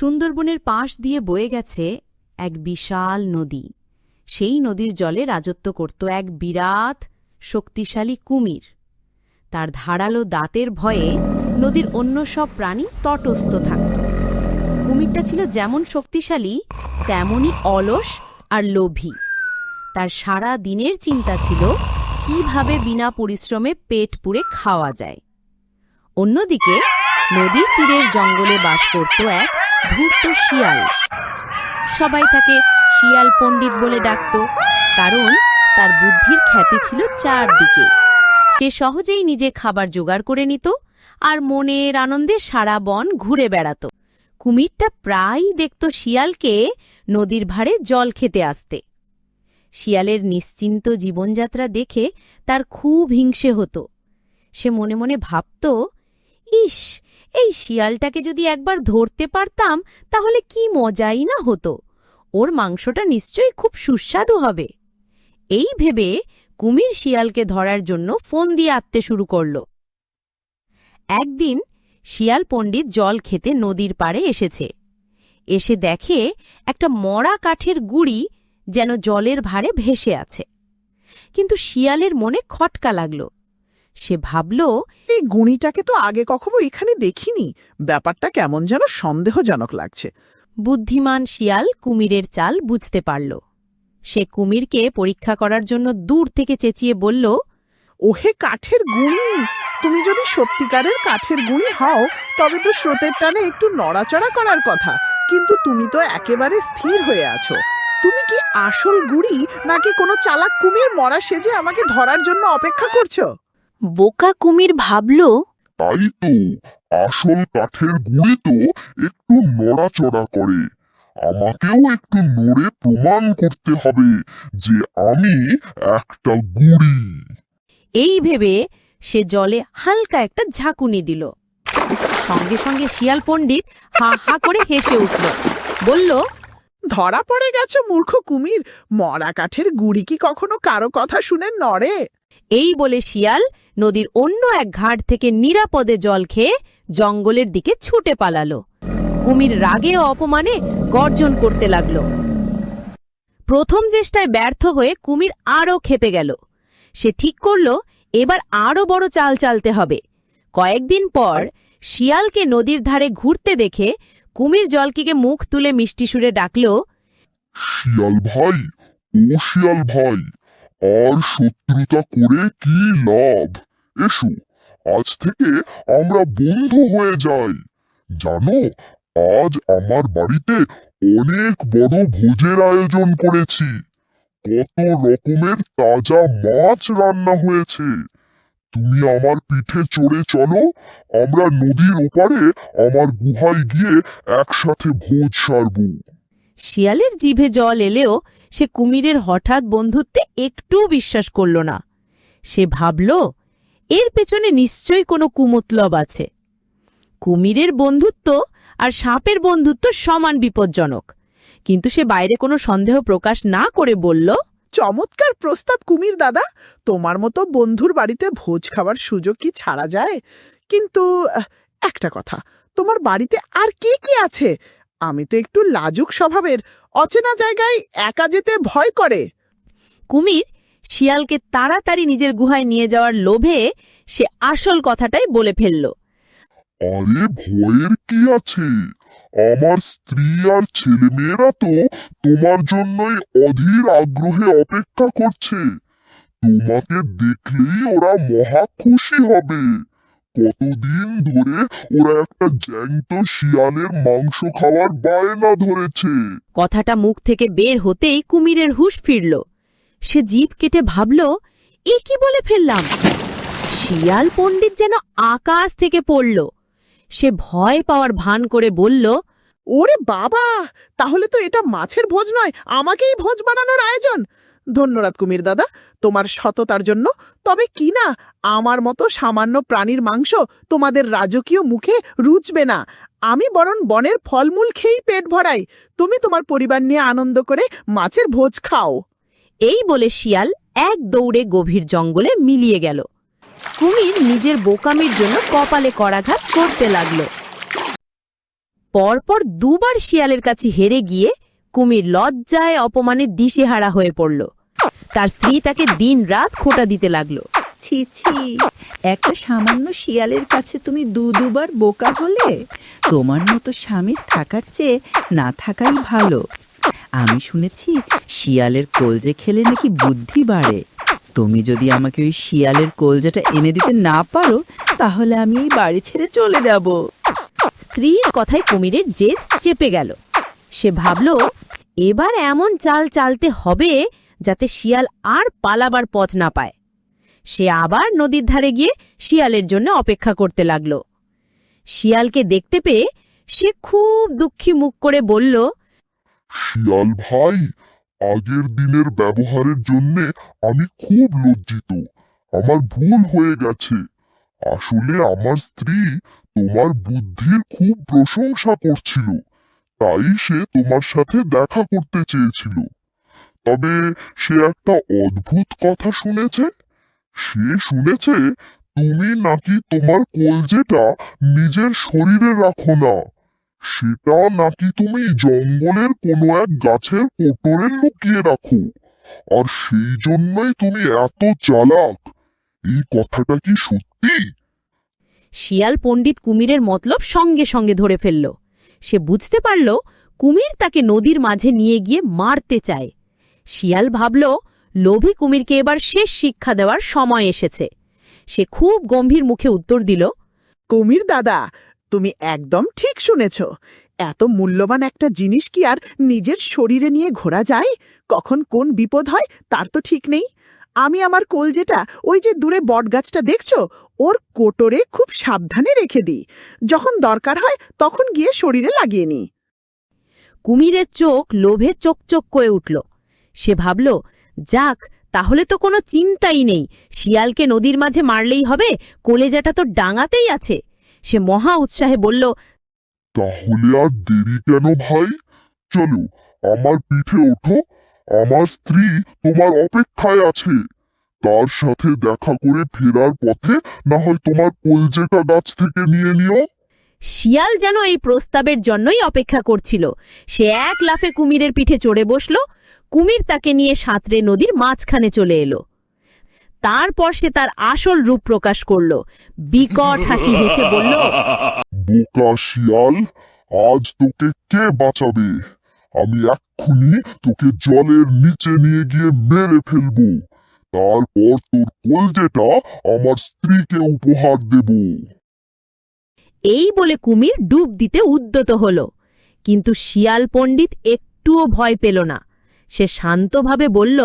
সুন্দরবনের পাশ দিয়ে বয়ে গেছে এক বিশাল নদী। সেই নদীর জলে রাজত্ব করত এক বিরাট, শক্তিশালী কুমির। তার ধারালো দাঁতের ভয়ে নদীর অন্য সব প্রাণী তটস্থ থাকত। কুমিরটা ছিল যেমন শক্তিশালী, তেমনই অলস আর লোভী। তার সারা দিনের চিন্তা ছিল কীভাবে বিনা পরিশ্রমে পেট পুড়ে খাওয়া যায়। অন্যদিকে নদীর তীরের জঙ্গলে বাস করত এক ধূর্ত শিয়াল। সবাই তাকে শিয়াল পণ্ডিত বলে ডাকত, কারণ তার বুদ্ধির খ্যাতি ছিল চারদিকে। সে সহজেই নিজে খাবার জোগাড় করে নিত আর মনের আনন্দে সারা বন ঘুরে বেড়াত। কুমিরটা প্রায়ই দেখত শিয়ালকে নদীর ভাড়ে জল খেতে আসতে। শিয়ালের নিশ্চিন্ত জীবনযাত্রা দেখে তার খুব হিংসে হতো। সে মনে মনে ভাবত ইস, এই শিয়ালটাকে যদি একবার ধরতে পারতাম, তাহলে কি মজাই না হতো। ওর মাংসটা নিশ্চয়ই খুব সুস্বাদু হবে। এই ভেবে কুমির শিয়ালকে ধরার জন্য ফোন দিয়ে আঁততে শুরু করল। একদিন শিয়াল পণ্ডিত জল খেতে নদীর পাড়ে এসেছে। এসে দেখে একটা মরা কাঠের গুড়ি যেন জলের ভারে ভেসে আছে। কিন্তু শিয়ালের মনে খটকা লাগল। সে ভাবল এই গুণিটাকে তো আগে কখনো এখানে দেখিনি। ব্যাপারটা কেমন যেন সন্দেহজনক লাগছে। বুদ্ধিমান শিয়াল কুমিরের চাল বুঝতে পারল। সে কুমিরকে পরীক্ষা করার জন্য দূর থেকে চেঁচিয়ে বলল ওহে কাঠের গুঁড়ি! তুমি যদি সত্যিকারের কাঠের গুঁড়ি হও তবে তো স্রোতের টানে একটু নড়াচড়া করার কথা। কিন্তু তুমি তো একেবারে স্থির হয়ে আছো। তুমি কি আসল গুড়ি নাকি কোনো চালাক কুমির মরা সেজে আমাকে ধরার জন্য অপেক্ষা করছ? বোকা কুমির ভাবল তাই তো আসল কাঠের গুঁড়ি তো একটু নড়াচড়া করে। আমাকেও একটু নড়ে প্রমাণ করতে হবে যে আমি একটা গুড়ি। এই ভেবে সে জলে হালকা একটা ঝাঁকুনি দিল। সঙ্গে সঙ্গে শিয়াল পণ্ডিত হা হা করে হেসে উঠল। বলল ধরা পড়ে গেছো মূর্খ কুমির মরা কাঠের গুড়ি কি কখনো কারও কথা শুনে নড়ে? এই বলে শিয়াল নদীর অন্য এক ঘাট থেকে নিরাপদে জল খেয়ে জঙ্গলের দিকে ছুটে পালালো। কুমির রাগে ও অপমানে গর্জন করতে লাগল। প্রথম চেষ্টায় ব্যর্থ হয়ে কুমির আরও খেপে গেল। সে ঠিক করল, এবার আরও বড় চাল চালতে হবে। কয়েকদিন পর শিয়ালকে নদীর ধারে ঘুরতে দেখে কুমির জলকিকে মুখ তুলে মিষ্টি সুরে ডাকল, শিয়াল ভাই, ও শিয়াল ভাই, আর শত্রুতা করে কি লাভ? এসো, আজ থেকে আমরা বন্ধু হয়ে যাই। জানো, আজ আমার বাড়িতে অনেক বড় ভোজের আয়োজন করেছি। কত রকমের তাজা মাছ রান্না হয়েছে। তুমি আমার পিঠে চড়ে চলো, আমরা নদীর ওপারে আমার গুহায় গিয়ে একসাথে ভোজ সারবো। শিয়ালের জিভে জল এলেও সে কুমিরের হঠাৎ বন্ধুত্বে একটুও বিশ্বাস করল না। সে ভাবল এর পেছনে নিশ্চয়ই কোনো কুমতলব আছে। কুমিরের বন্ধুত্ব আর সাপের বন্ধুত্ব সমান বিপজ্জনক। কিন্তু সে বাইরে কোনো সন্দেহ প্রকাশ না করে বলল চমৎকার প্রস্তাব কুমির দাদা। তোমার মতো বন্ধুর বাড়িতে ভোজ খাবার সুযোগ কি ছাড়া যায়? কিন্তু একটা কথা তোমার বাড়িতে আর কে কে আছে? আমি তো একটু লাজুক স্বভাবের অচেনা জায়গায় একা যেতে ভয় করে। কুমির শিয়ালকে তাড়াতাড়ি নিজের গুহায় নিয়ে যাওয়ার লোভে সে আসল কথাটাই বলে ফেলল। আরে ভয়ের কি আছে? আমার স্ত্রী আর ছেলেমেয়েরা তো তোমার জন্যই অধীর আগ্রহে অপেক্ষা করছে। তোমাকে দেখলেই ওরা মহা খুশি হবে। কতদিন ধরে ওরা একটা জ্যান্ত শিয়ালের মাংস খাওয়ার বায়না ধরেছে। কথাটা মুখ থেকে বের হতেই কুমিরের হুশ ফিরল। সে জিভ কেটে ভাবল, এ কি বলে ফেললাম? শিয়াল পণ্ডিত যেন আকাশ থেকে পড়ল। সে ভয় পাওয়ার ভান করে বলল, ওরে বাবা, তাহলে তো এটা মাছের ভোজ নয়, আমাকেই ভোজ বানানোর আয়োজন। ধন্যবাদ কুমির দাদা, তোমার সততার জন্য। তবে কি না, আমার মতো সামান্য প্রাণীর মাংস তোমাদের রাজকীয় মুখে রুচবে না। আমি বরং বনের ফলমূল খেয়েই পেট ভরাই। তুমি তোমার পরিবার নিয়ে আনন্দ করে মাছের ভোজ খাও। এই বলে শিয়াল এক দৌড়ে গভীর জঙ্গলে মিলিয়ে গেল। কুমির নিজের বোকামির জন্য কপালে করাঘাত করতে লাগল। পরপর দুবার শিয়ালের কাছে হেরে গিয়ে কুমির লজ্জায় অপমানে দিশেহারা হয়ে পড়ল। তার স্ত্রী তাকে দিন রাত খোটা দিতে লাগল। ছি ছি, একটা সামান্য শিয়ালের কাছে তুমি দু, দুবার বোকা হলে তোমার মতো স্বামীর থাকার চেয়ে না থাকাই ভালো। আমি শুনেছি শিয়ালের কলজে খেলে নাকি বুদ্ধি বাড়ে। তুমি যদি আমাকে ওই শিয়ালের কলজেটা এনে দিতে না পারো, তাহলে আমি এই বাড়ি ছেড়ে চলে যাব। স্ত্রীর কথায় কুমিরের জেদ চেপে গেল। সে ভাবল, এবার এমন চাল চালতে হবে যাতে শিয়াল আর পালাবার পথ না পায়। সে আবার নদীর ধারে গিয়ে শিয়ালের জন্য অপেক্ষা করতে লাগল। শিয়ালকে দেখতে পেয়ে সে খুব দুঃখী মুখ করে বলল শিয়াল ভাই, আগের দিনের ব্যবহারের জন্যে আমি খুব লজ্জিত। আমার ভুল হয়ে গেছে। আসলে আমার স্ত্রী তোমার বুদ্ধির খুব প্রশংসা করছিল, তাই সে তোমার সাথে দেখা করতে চেয়েছিল। তবে সে একটা অদ্ভুত কথা শুনেছে। সে শুনেছে, তুমি নাকি তোমার কলজেটা নিজের শরীরে রাখো না। সেটা নাকি তুমি জঙ্গলের কোনো এক গাছের কোটরে লুকিয়ে রাখো। আর সেই জন্যই তুমি এত চালাক। এই কথাটা কি সত্যি? শিয়াল পণ্ডিত কুমিরের মতলব সঙ্গে সঙ্গে ধরে ফেলল। সে বুঝতে পারল কুমির তাকে নদীর মাঝে নিয়ে গিয়ে মারতে চায়। শিয়াল ভাবল লোভী কুমিরকে এবার শেষ শিক্ষা দেওয়ার সময় এসেছে। সে খুব গম্ভীর মুখে উত্তর দিল কুমির দাদা তুমি একদম ঠিক শুনেছ। এত মূল্যবান একটা জিনিস কি আর নিজের শরীরে নিয়ে ঘোরা যায়? কখন কোন বিপদ হয় তার তো ঠিক নেই। আমি আমার কলজেটা ওই যে দূরে বটগাছটা দেখছ, ওর কোটরে খুব সাবধানে রেখে দিই। যখন দরকার হয় তখন গিয়ে শরীরে লাগিয়ে নিই। কুমিরের চোখ লোভে চকচক করে উঠল। সে ভাবল, যাক, তাহলে তো কোনো চিন্তাই নেই। শিয়ালকে নদীর মাঝে মারলেই হবে কলেজাটা তো ডাঙাতেই আছে। সে মহা উৎসাহে বলল তাহলে আর দেরি কেন ভাই? চলো আমার পিঠে ওঠো আমার স্ত্রী তোমার অপেক্ষায় আছে। তার সাথে দেখা করে ফেরার পথে না হয় তোমার কলজেটা গাছ থেকে নিয়ে নিও। শিয়াল যেন এই প্রস্তাবের জন্যই অপেক্ষা করছিল। সে এক লাফে কুমিরের পিঠে চড়ে বসল। কুমির তাকে নিয়ে সাঁতরে নদীর মাঝখানে চলে এলো। তারপর সে তার আসল রূপ প্রকাশ করল। বিকট হাসি হেসে বলল বোকা শিয়াল আজ তোকে কে বাঁচাবে? আমি এক্ষুনি তোকে জলের নিচে নিয়ে গিয়ে মেরে ফেলব। তারপর তোর কলজেটা আমার স্ত্রীকে উপহার দেবো। এই বলে কুমির ডুব দিতে উদ্যত হল। কিন্তু শিয়াল পণ্ডিত একটুও ভয় পেল না। সে শান্তভাবে বলল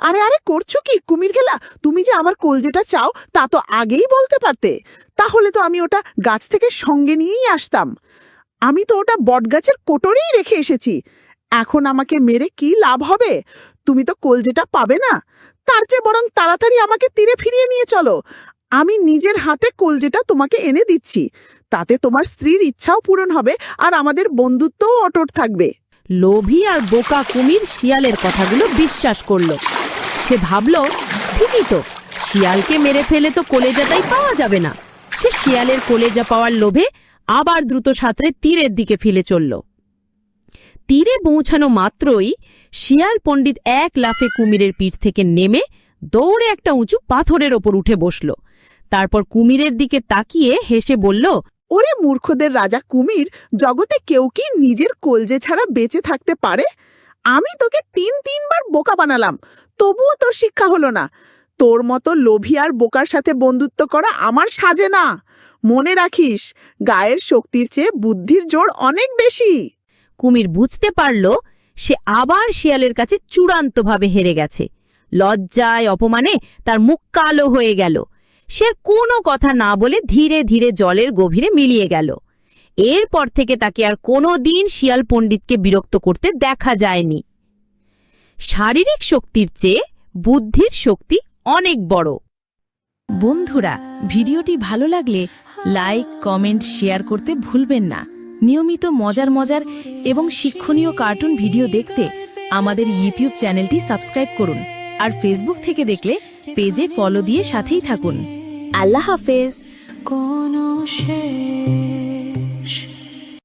আরে আরে করছ কি? কুমির খেলা? তুমি যে আমার কলজেটা চাও, তা তো আগেই বলতে পারতে। তাহলে তো আমি ওটা গাছ থেকে সঙ্গে নিয়েই আসতাম। আমি তো ওটা বটগাছের কোটরেই রেখে এসেছি। এখন আমাকে মেরে কি লাভ হবে? তুমি তো কলজেটা পাবে না। তার চেয়ে বরং তাড়াতাড়ি আমাকে তীরে ফিরিয়ে নিয়ে চলো। আমি নিজের হাতে কলজেটা তোমাকে এনে দিচ্ছি। তাতে তোমার স্ত্রীর ইচ্ছাও পূরণ হবে আর আমাদের বন্ধুত্বও অটট থাকবে। লোভী আর বোকা কুমির শিয়ালের কথাগুলো বিশ্বাস করল। সে ভাবল, ঠিকই তো, শিয়ালকে মেরে ফেলে তো কলেজাটাই পাওয়া যাবে না। সে শিয়ালের কলেজা পাওয়ার লোভে আবার দ্রুত সাঁতরে তীরের দিকে ফিরে চলল। তীরে পৌঁছানো মাত্রই শিয়াল পণ্ডিত এক লাফে কুমিরের পিঠ থেকে নেমে দৌড়ে একটা উঁচু পাথরের ওপর উঠে বসল। তারপর কুমিরের দিকে তাকিয়ে হেসে বলল, ওরে মূর্খদের রাজা কুমির, জগতে কেউ কি নিজের কলজে ছাড়া বেঁচে থাকতে পারে? আমি তোকে তিন তিনবার বোকা বানালাম, তবুও তোর শিক্ষা হলো না। তোর মতো লোভী আর বোকার সাথে বন্ধুত্ব করা আমার সাজে না। মনে রাখিস, গায়ের শক্তির চেয়ে বুদ্ধির জোর অনেক বেশি। কুমির বুঝতে পারল, সে আবার শিয়ালের কাছে চূড়ান্তভাবে হেরে গেছে। লজ্জায়, অপমানে তার মুখ কালো হয়ে গেল। সে কোনো কথা না বলে ধীরে ধীরে জলের গভীরে মিলিয়ে গেল। এরপর থেকে তাকে আর কোনো দিন শিয়াল পণ্ডিতকে বিরক্ত করতে দেখা যায়নি। শারীরিক শক্তির চেয়ে বুদ্ধির শক্তি অনেক বড়। বন্ধুরা ভিডিওটি ভালো লাগলে লাইক কমেন্ট শেয়ার করতে ভুলবেন না। নিয়মিত মজার মজার এবং শিক্ষণীয় কার্টুন ভিডিও দেখতে আমাদের ইউটিউব চ্যানেলটি সাবস্ক্রাইব করুন আর ফেসবুক থেকে দেখলে পেজে ফলো দিয়ে সাথেই থাকুন। আল্লাহ হাফেজ। কোনো